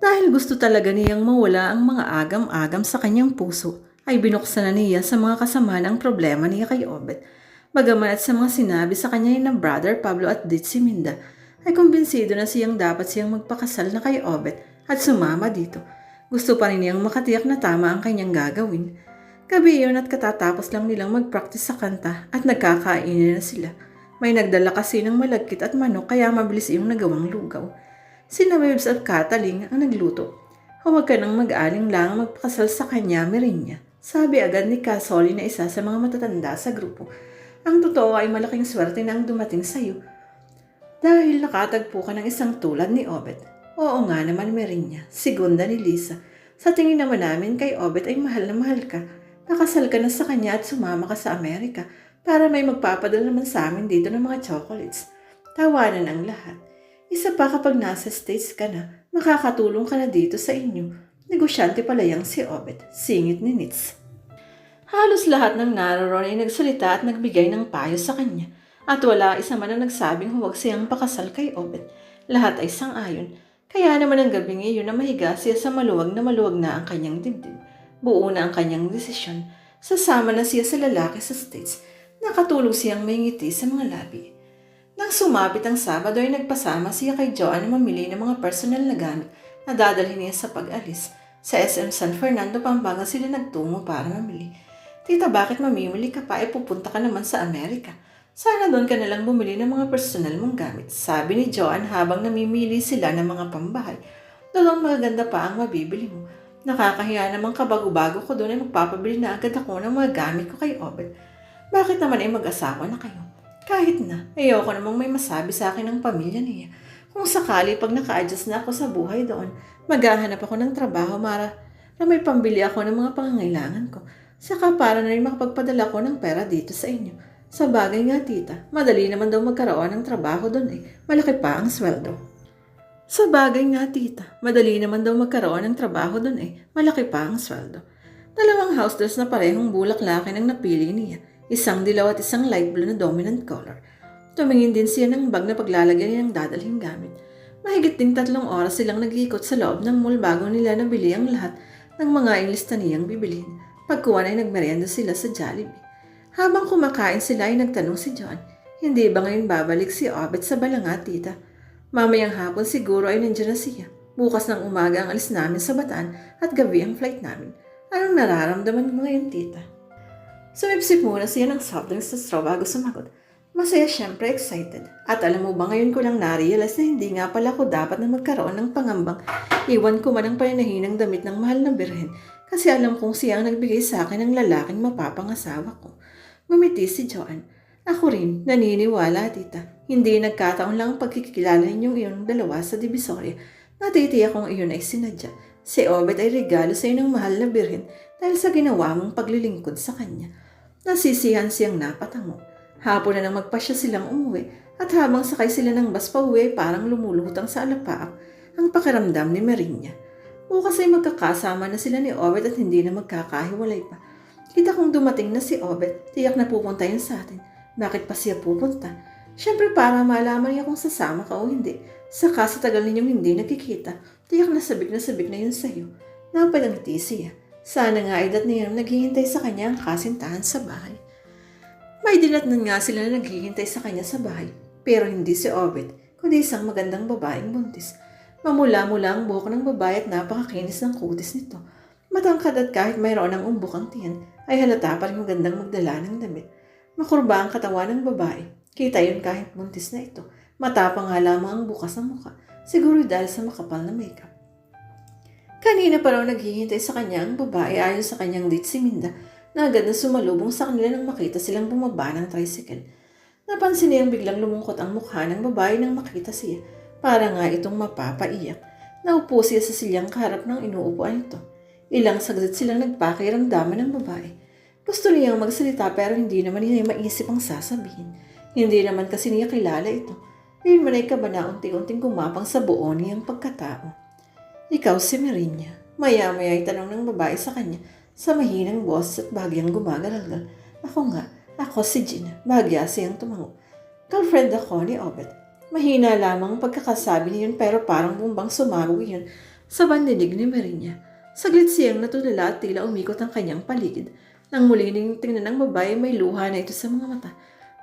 Dahil gusto talaga niyang mawala ang mga agam-agam sa kanyang puso, ay binuksan na niya sa mga kasama ang problema niya kay Obet. Bagaman at sa mga sinabi sa kanya ni brother Pablo at Ditsi Minda, ay kumbinsido na siyang dapat siyang magpakasal na kay Obet at sumama dito. Gusto pa rin niyang makatiyak na tama ang kanyang gagawin. Gabi yun at katatapos lang nilang mag-practice sa kanta at nagkakainin na sila. May nagdala kasi ng malagkit at manok kaya mabilis iyong nagawang lugaw. Sina Webs at Kataling ang nagluto. Huwag ka nang mag-aling lang magpakasal sa kanya, Merinya. Sabi agad ni Kasoli na isa sa mga matatanda sa grupo. Ang totoo ay malaking swerte na ang dumating sa iyo. Dahil nakatagpo ka ng isang tulad ni Obet. Oo nga naman, Merinya. Segunda ni Lisa. Sa tingin naman namin kay Obet ay mahal na mahal ka. Nakasal ka na sa kanya at sumama ka sa Amerika para may magpapadala naman sa amin dito ng mga chocolates. Tawanan ang lahat. Isa pa kapag nasa States ka na, makakatulong ka na dito sa inyo. Negosyante pala yang si Obet, singit ni Nitz. Halos lahat ng naroon ay nagsalita at nagbigay ng payo sa kanya. At wala isa man ang nagsabing huwag siyang pakasal kay Obet. Lahat ay sang-ayon. Kaya naman ang gabing iyon na mahiga siya sa maluwag na maluwag na ang kanyang dibdib. Buo na ang kanyang desisyon. Sasama na siya sa lalaki sa States. Nakatulog siyang may ngiti sa mga labi. Nang sumapit ang Sabado ay nagpasama siya kay Joanne na mamili ng mga personal na gamit na dadalhin niya sa pag-alis. Sa SM San Fernando, Pampanga sila nagtungo para mamili. Tita, bakit mamimili ka pa? E pupunta ka naman sa Amerika. Sana doon ka nalang bumili ng mga personal mong gamit. Sabi ni Joanne habang namimili sila ng mga pambahay. Doon magaganda pa ang mabibili mo. Nakakahiya namang kabago-bago ko doon ay magpapabili na agad ako ng mga gamit ko kay Obed. Bakit naman ay mag-asawa na kayo? Kahit na, ayoko namang may masabi sa akin ng pamilya niya. Kung sakali pag naka-adjust na ako sa buhay doon, maghahanap ako ng trabaho para na may pambili ako ng mga pangangailangan ko. Saka para na rin makapagpadala ko ng pera dito sa inyo. Sa bagay nga tita, madali naman daw magkaroon ng trabaho doon eh. Malaki pa ang sweldo. Sa bagay nga tita, madali naman daw magkaroon ng trabaho doon eh. Malaki pa ang sweldo. Dalawang house dress na parehong bulaklakin ang napili niya. Isang dilaw at isang light blue na dominant color. Tumingin din siya ng bag na paglalagyan ng dadalhin gamit. Mahigit ding tatlong oras silang nag-iikot sa loob ng mall bago nila nabili ang lahat ng mga inlista niyang bibilhin. Pagkuhan ay nagmerienda sila sa Jollibee. Habang kumakain sila ay nagtanong si John, hindi ba ngayon babalik si Obet sa balanga, tita? Mamayang hapon siguro ay nandiyan na siya. Bukas ng umaga ang alis namin sa Bataan at gabi ang flight namin. Anong nararamdaman mo ngayon, tita? Sumipsip muna siya ng soft drinks sa straw bago sumagot. Masaya siyempre excited. At alam mo ba ngayon ko lang na-realize na hindi nga pala ko dapat na magkaroon ng pangambang iwan ko man ang paninahinang damit ng mahal na birhen kasi alam kong siya ang nagbigay sa akin ng lalaking mapapangasawa ko. Ngumiti si Joanne. Ako rin, naniniwala tita. Hindi nagkataon lang ang pagkikilala ninyong iyong dalawa sa Divisoria. Natitiyak kong iyon ay sinadya. Si Obed ay regalo sa ng mahal na birhen dahil sa ginawa mong paglilingkod sa kanya. Nasisihan siyang napatango. Hapon na nang magpasya silang umuwi at habang sakay sila ng bus pa uwi parang lumulutang sa alapaak ang pakiramdam ni Marinya. Bukas ay magkakasama na sila ni Obed at hindi na magkakahiwalay pa. Kita kong dumating na si Obed, tiyak na pupunta yun sa atin. Bakit pa siya pupunta? Siyempre para malaman niya kung sasama ka o hindi. Saka sa tagal ninyong hindi nakikita, tiyak na sabik na sabik na yun sa'yo. Napalangiti siya. Sana nga ay niya naghihintay sa kanya ang kasintahan sa bahay. May dinatnan nga sila na naghihintay sa kanya sa bahay. Pero hindi si Obed, kundi isang magandang babaeng buntis. Mamula-mula ang buhok ng babae at napakakinis ng kutis nito. Matangkad at kahit mayroon ng umbok ang tiyan, ay halata pa rin magandang magdala ng damit. Makurba ang katawan ng babae. Kita yun kahit buntis na ito. Matapang nga lamang ang bukas ng muka. Siguro dahil sa makapal na makeup. Kanina pa raw naghihintay sa kanya ang babae ayon sa kanyang date si Minda na agad na sumalubong sa kanila nang makita silang bumaba ng tricycle. Napansin niyang biglang lumungkot ang mukha ng babae nang makita siya. Para nga itong mapapaiyak. Naupo siya sa silyang kaharap ng inuupuan ito. Ilang saglit silang nagpakiramdaman ng babae. Gusto niyang magsalita pero hindi naman niya maisip ang sasabihin. Hindi naman kasi niya kilala ito. Ngayon man ay kaba na unti-unting gumapang sa buo niyang pagkatao. Ikaw si Merinya. Maya-maya ay tanong ng babae sa kanya sa mahinang boses at bagyang gumagalagal. Ako nga, ako si Gina. Bagya siyang tumango. Girlfriend ako ni Obed. Mahina lamang ang pagkakasabi niyon pero parang bumbang sumabog yun. sa bandinig ni Marinya. Saglit siyang natulala at tila umikot ang kanyang paligid. Nang muli ning tingnan ng babae, may luha na ito sa mga mata.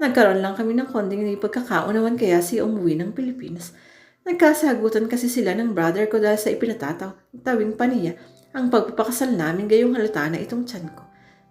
Nagkaroon lang kami ng konding ni pagkakaunawan kaya siya umuwi ng Pilipinas. Nagkasagutan kasi sila ng brother ko dahil sa ipinatataw tawing pa niya ang pagpapakasal namin gayong halata na itong tiyan ko.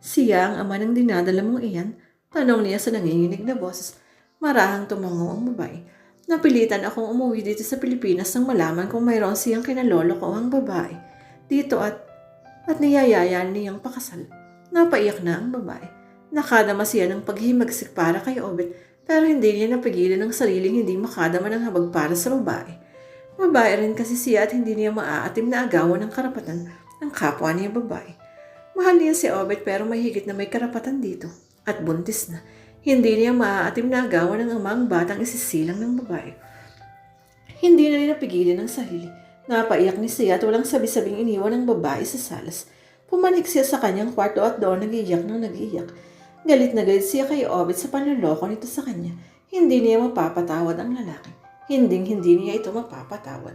Siya ang ama ng dinadala mong iyan, tanong niya sa nanginginig na boses. Marahang tumango ang babae. Napilitan akong umuwi dito sa Pilipinas nang malaman kung mayroon siyang kinalolo ko ang babae. Dito at at niyayayaan niyang pakasal. Napaiyak na ang babae. Nakadama siya ng paghimagsik para kay Obet pero hindi niya napigilan ang sariling hindi makadama ng habag para sa babae. Babae rin kasi siya at hindi niya maaatim na agawan ng karapatan ng kapwa niya babae. Mahal niya si Obet pero may higit na may karapatan dito. At buntis na. Hindi niya maaatim na agawan ng amang batang isisilang ng babae. Hindi na niya napigilan ang sarili. Napaiyak ni siya at walang sabi-sabing iniwan ng babae sa salas. Pumanik siya sa kanyang kwarto at doon nagiiyak ng nagiiyak. Galit na galit siya kay Obed sa panloloko nito sa kanya. Hindi niya mapapatawad ang lalaki. Hinding hindi niya ito mapapatawad.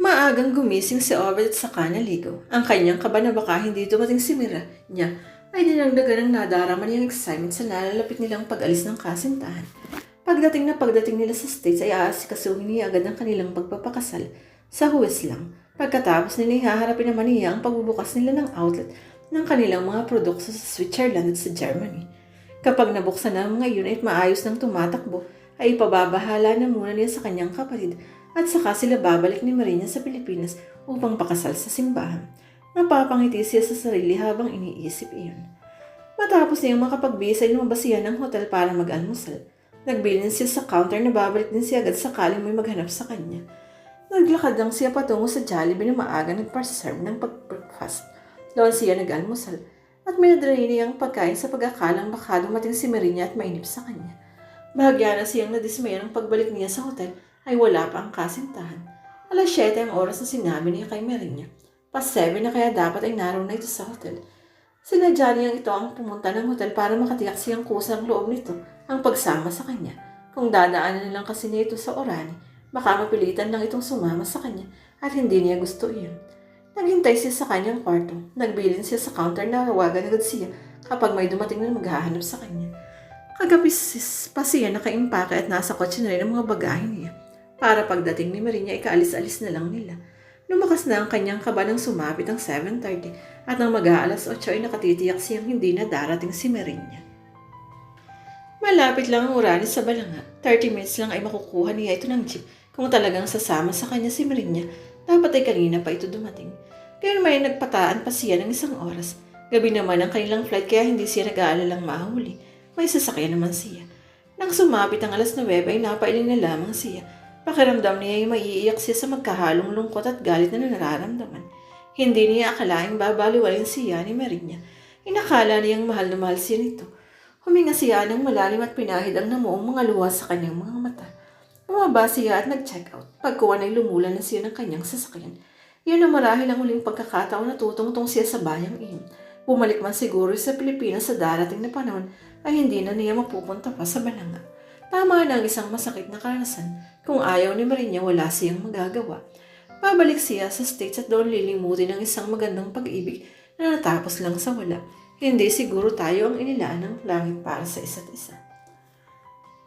Maagang gumising si Obed at saka naligo. Ang kanyang kaba na baka hindi dumating si Mira niya ay dinagdagan ng nadarama niyang excitement sa nalalapit nilang pag-alis ng kasintahan. Pagdating na pagdating nila sa States ay aasikasuhin niya agad ang kanilang pagpapakasal sa huwes lang. Pagkatapos nila ihaharapin naman niya ang pagbubukas nila ng outlet ng kanilang mga produkto sa Switzerland at sa Germany. Kapag nabuksan na ang mga unit maayos ng tumatakbo, ay ipababahala na muna niya sa kanyang kapatid at saka sila babalik ni Marina sa Pilipinas upang pakasal sa simbahan. Napapangiti siya sa sarili habang iniisip iyon. Matapos niyang makapagbisa ay lumabas siya ng hotel para mag-almusal. Nagbilin siya sa counter na babalik din siya agad sakaling may maghanap sa kanya. Naglakad lang siya patungo sa Jollibee na maaga nagpa-serve ng pag-breakfast. Doon siya nag-almusal at may nadala niyang pagkain sa pag-akalang baka dumating si Marina at mainip sa kanya. Bahagya na siyang nadismaya ng pagbalik niya sa hotel ay wala pa ang kasintahan. Alas 7 ang oras na sinabi niya kay Marina. Pas 7 na kaya dapat ay naroon na ito sa hotel. Sinadya niyang ito ang pumunta ng hotel para makatiyak siyang kusang loob nito ang pagsama sa kanya. Kung dadaanan na lang kasi niya ito sa Orani, baka mapilitan lang itong sumama sa kanya at hindi niya gusto iyon. Naghintay siya sa kanyang kwarto. Nagbilin siya sa counter na tawagan agad siya kapag may dumating na maghahanap sa kanya. Kagabi pa siya nakaimpake at nasa kotse na rin ang mga bagahe niya. Para pagdating ni Maria, ikaalis-alis na lang nila. Lumakas na ang kanyang kaba nang sumapit ang 7.30 at nang mag-aalas 8 ay nakatitiyak siyang hindi na darating si Marinya. Malapit lang ang Uranus sa Balanga. 30 minutes lang ay makukuha niya ito ng jeep. Kung talagang sasama sa kanya si Marinya, dapat ay kanina pa ito dumating. Kaya may nagpataan pa siya ng isang oras. Gabi naman ang kanilang flight kaya hindi siya nag-aalalang mahuli. May sasakyan naman siya. Nang sumapit ang alas 9 ay napailing na lamang siya. Pakiramdam niya ay maiiyak siya sa magkahalong lungkot at galit na nararamdaman. Hindi niya akalaing babaliwalin siya ni Marinya. Inakala niyang mahal na mahal siya nito. Huminga siya ng malalim at pinahid ang namuong mga luha sa kanyang mga mata. Bumaba siya at nag-check out. Pagkuhan ay lumulan na siya ng kanyang sasakyan. Iyon ang marahil ang uling pagkakataon na tutungtong siya sa bayang iyon. Bumalik man siguro sa Pilipinas sa darating na panahon ay hindi na niya mapupunta pa sa Balanga. Tama na ang isang masakit na karanasan. Kung ayaw ni Marinya, wala siyang magagawa. Babalik siya sa States at doon lilimutin ng isang magandang pag-ibig na natapos lang sa wala. Hindi siguro tayo ang inilaan ng langit para sa isa't isa.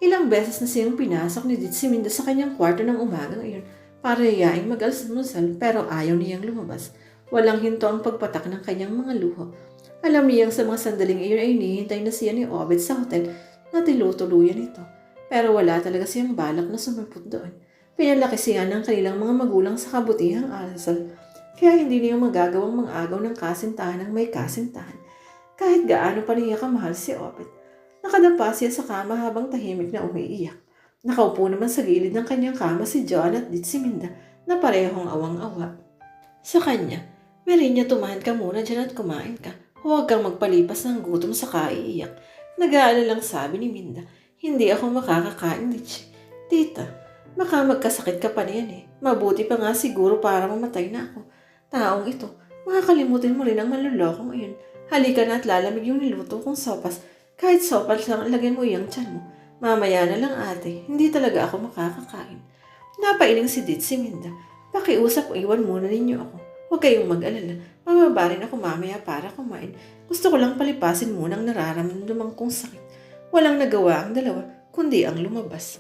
Ilang beses na siyang pinasok ni Ditsiminda sa kanyang kwarto ng umagang iyon para yayaing mag-almusal pero ayaw niyang lumabas. Walang hinto ang pagpatak ng kanyang mga luho. Alam niyang sa mga sandaling iyon ay hinihintay na siya ni Obed sa hotel na tilutuluyan ito. Pero wala talaga siyang balak na sumipot doon. Pinalaki siya ng kanilang mga magulang sa kabutihang asal. Kaya hindi niya magagawang mag-agaw ng kasintahan ng may kasintahan. Kahit gaano pa niya kamahal si Obed. Nakadapa siya sa kama habang tahimik na umiiyak. Nakaupo naman sa gilid ng kanyang kama si John at Ditsiminda na parehong awang-awa. Sa kanya, Merinya tumahan ka muna dyan at kumain ka. Huwag kang magpalipas ng gutom sa kaiiyak. Nag-aalala lang sabi ni Minda. Hindi ako makakakain, Ditch. Tita, baka magkasakit ka pa niyan eh. Mabuti pa nga siguro para mamatay na ako. Taong ito, makakalimutin mo rin ang manlulokong iyon. Halika na at lalamig yung niluto kong sopas. Kahit sopas lang lagyan mo yung tiyan mo. Mamaya na lang ate, hindi talaga ako makakakain. Napailing si Dit si Minda. Pakiusap o iwan muna ninyo ako. Huwag kayong mag-alala. Mababa rin ako mamaya para kumain. Gusto ko lang palipasin muna ang nararamdaman kong sakit. Walang nagawa ang dalawa, kundi ang lumabas.